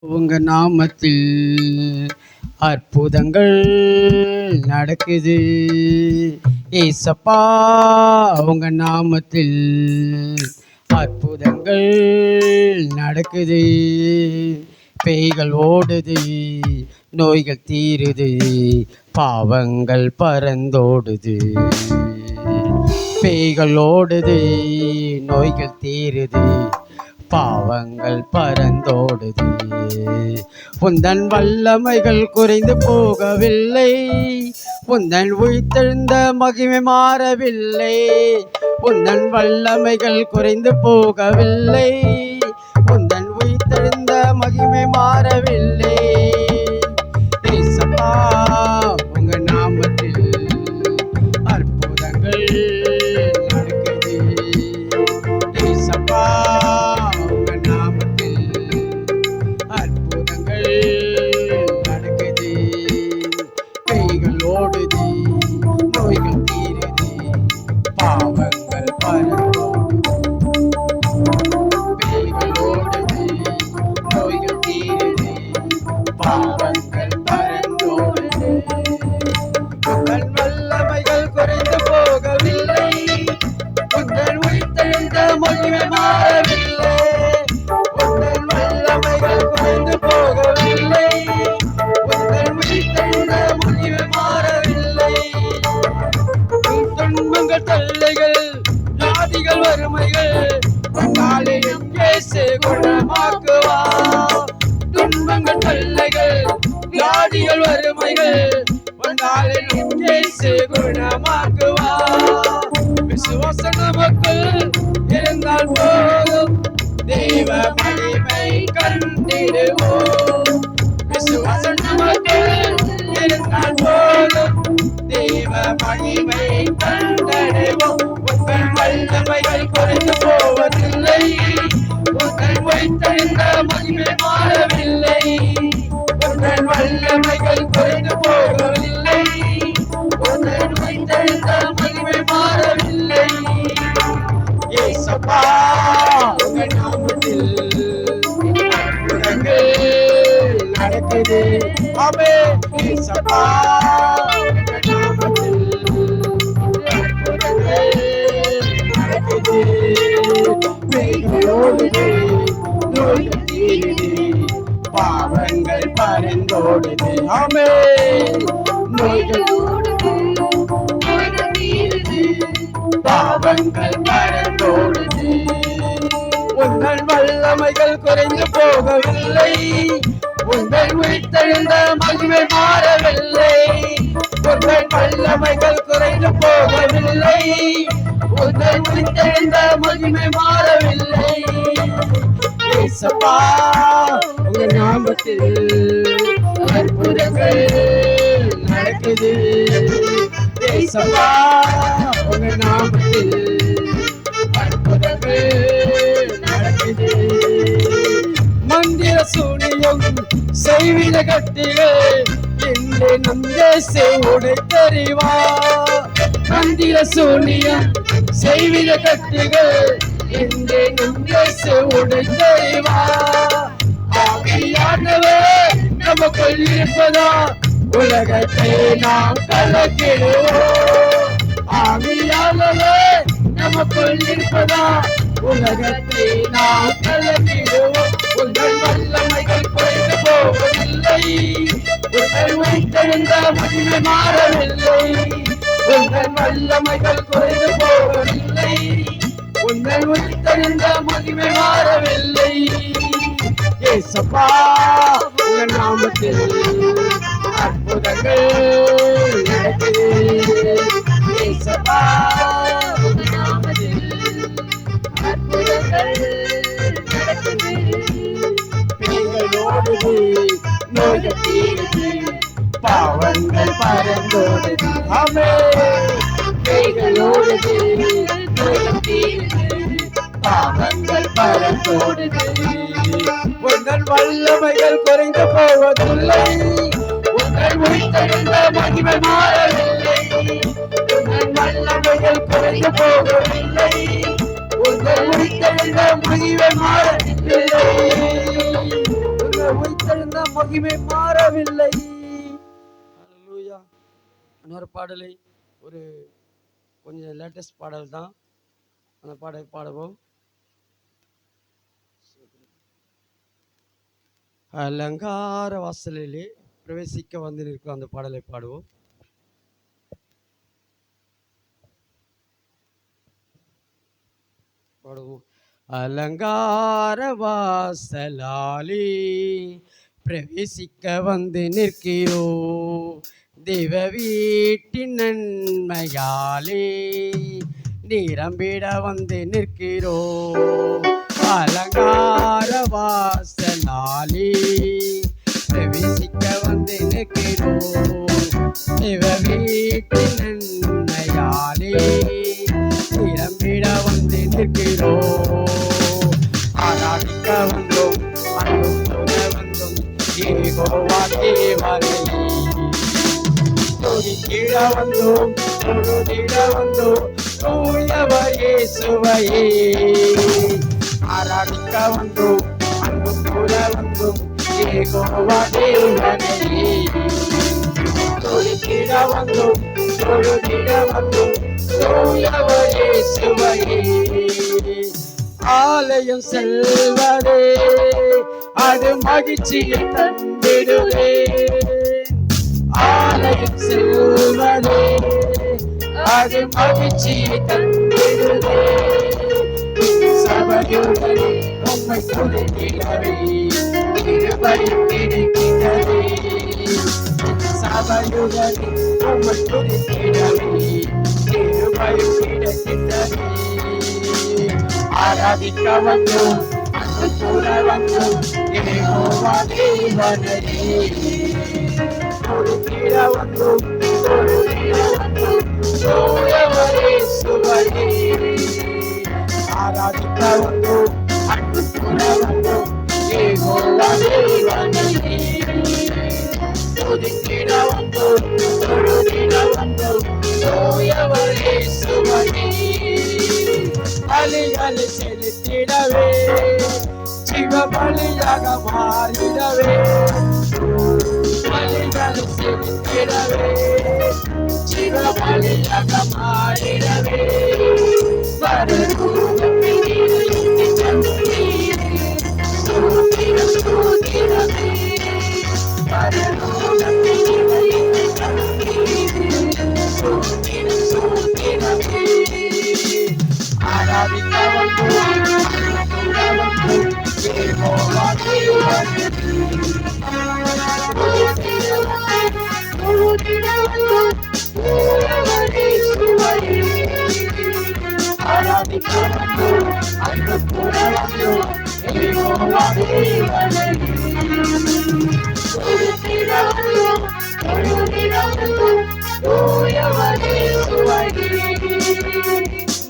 உங்க நாமத்தில் அற்புதங்கள் நடக்குது. ஏசப்பா உங்க நாமத்தில் அற்புதங்கள் நடக்குது. பேய்கள் ஓடுது நோய்கள் தீருது பாவங்கள் பறந்தோடுது. பேய்கள் ஓடுது நோய்கள் தீருது பாவங்கள் பறந்தோடுது. உந்தன் வல்லமைகள் குறைந்து போகவில்லை. உந்தன் உயிர்த்தெழுந்த மகிமை மாறவில்லை. உந்தன் வல்லமைகள் குறைந்து போகவில்லை. உந்தன் உயிர்த்தெழுந்த மகிமை மாறவில்லை. வந்தாலும் இயேசு குணமாக்குவா விசுவாச நமக்குள் இருந்தால் போதும். தெய்வ மகிமை கண்டிடுவோம். விசுவாச நமக்குள் இருந்தால் போதும். தெய்வ மகிமை கண்டடைவோம். உங்கள் வல்லமைகள் குறைந்து போவதில்லை. உங்கள் வைத்தெழுந்த மகிமை மாறவில்லை ஓடுது நோய்கள் தீருது. பாவங்கள் பறந்தோடுது ஆமே நோய்கள் பாவங்கள் பறந்தோடுது கடமைகள் குறைந்து போகவில்லை. உங்கள் உயிர்த்தெழுந்த மகிமை மாறவில்லை. உங்கள் வல்லமைகள் குறைந்து போகவில்லை. உங்கள் உயிர்த்தெழுந்த மகிமை மாறவில்லை. உங்கள் ஞாபகத்தில் அற்புதங்கள் நடக்குது. உங்கள் ஞாபகத்தில் அற்புதங்கள் மந்திர சூனியம் செய்வித கட்டிலே என்று நம் தேச உடைத்தறிவா மந்திர சூனியம் செய்வித கட்டிகள் என்று நம் தேச உடைத்தறிவா ஆவியானவே நமக்குள் இருப்பதா? உலகத்தை நாம் கலக்கிடுவோம். ஆவியானவே நமக்குள் இருப்பதா? உலகத்தை நாம் கலக்கிடுவோம். உங்கள் வல்லமைகள் குறைந்து போவதில்லை. உங்கள் வைத்தெழுந்த மகிமை மாறவில்லை. உங்கள் வல்லமைகள் குறைந்து போவதில்லை. உங்கள் வைத்தெழுந்த மகிமை மாறவில்லை. ஏசப்பா உங்கள் நாமத்தில் அற்புதங்கள் நடக்குது. ஏசப்பா. பறந்தோடுது. ஆமே. தீருது. பாவங்கள் பறந்தோடுது. உங்கள் வல்லமைகள் குறைந்து போவதில்லை. உங்கள் உயிர்த்தெழுந்த மகிமை மாறவில்லை. உங்கள் வல்லமைகள் குறைந்து போகவில்லை. உங்கள் உயிர்த்தெழுந்த மகிமை மாறவில்லை. உயிர்த்தெழுந்த மகிமை மாறவில்லை. இன்னொரு பாடலை ஒரு கொஞ்சம் லேட்டஸ்ட் பாடல் தான். அந்த பாடலை பாடுவோம். அலங்கார வாசலிலே பிரவேசிக்க வந்து நிற்கும் அந்த பாடலை பாடுவோம். பாடுவோம். அலங்கார வாசலாலே பிரவேசிக்க வந்து நிற்கிறோ தெய்வ வீட்டின் நன்மையாலே நிரம்பிட வந்து நிற்கிறோ. அலங்கார வாசனாலே பிரவேசிக்க வந்து நிற்கிறோம் துதிக்கிட வந்தோம் தொழுதிட வந்தோம் தூயவர் இயேசுவையே ஆராதிக்க வந்தோம் அன்பு கூற வந்தோம் ஏகோவா தேவனையே. துதிக்கிட வந்தோம் தொழுதிட வந்தோம் தூயவர் இயேசுவையே ஆலயம் செல்வதே அது மகிழ்ச்சியை தந்திடுவே. செல்வதே அது மகிழ்ச்சியை தந்திடுவே சபையுடனே உம்மை துதிக்கிறவே இருபடி கிடைக்கிறதே சபையுடனே உம்மை கிடைக்கிறதே ஆராதிக்க வந்தோம் அன்பு கூற வந்தோம் தேவனையே கொடுத்திட வந்தோம் தொழுதிட வந்தோம் தூயவரே சுவையே ஆராதிக்க வந்தோம் அன்பு கூற வந்தோம் ஏகோவா தேவனையே துதித்திட செலுத்திடவே சிவ பலியாக மாறிடவே ஆராதிக்க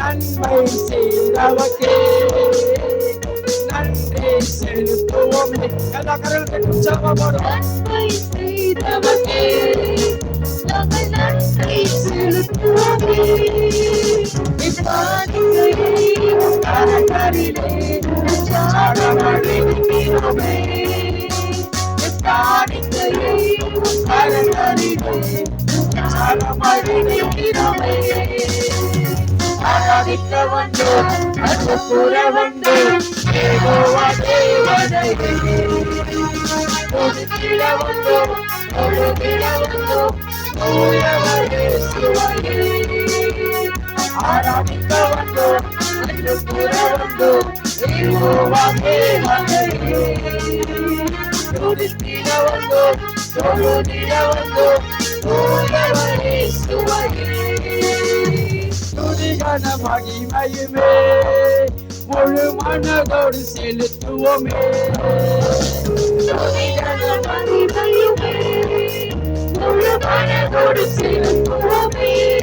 நன்மை செய்தவக்கே நன்றி செலுத்துவோம் எல்லா கரங்கள் உற்சாகப்படும் நன்மை செய்தவனே, நாங்கள் நன்றி செலுத்துவோமே. இப்பாடுகளை உம் கரங்களிலே சாடமடைக்கிறோமே. இப்பாடுகளை உம் கரங்களிலே சாடமடைக்கிறோமே. ஆராதிக்க வந்தோம் அன்பு கூற வந்தோம் ஏகோவா தேவனையே வந்தோம் வந்தோம் மகிமையுமே முழு மனதோடு செலுத்துவோமே துதிகன மகிமையுமே, முழு மனதோடு செலுத்துவோமே.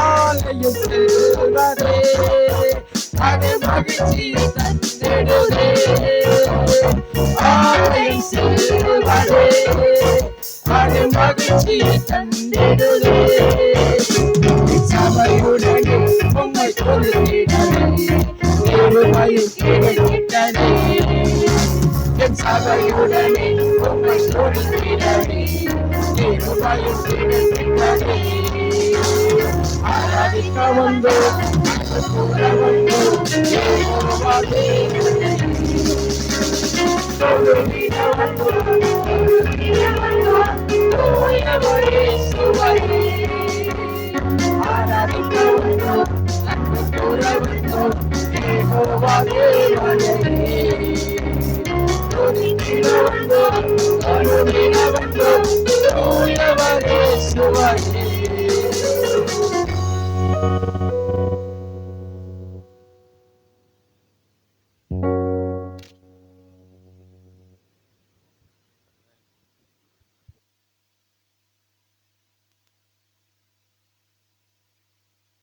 ஆலயம் செல்வதே அது மகிழ்ச்சி தந்திடுதே ஆலயம் செல்வதே அது மகிழ்ச்சி தந்திடுதே சபையோ சபையுடனே உம்மை ஸ்தோரித்திடவே ஸ்தேனுபாயும் திருடத்திட்டவே ஆராதிக்க வந்தோம்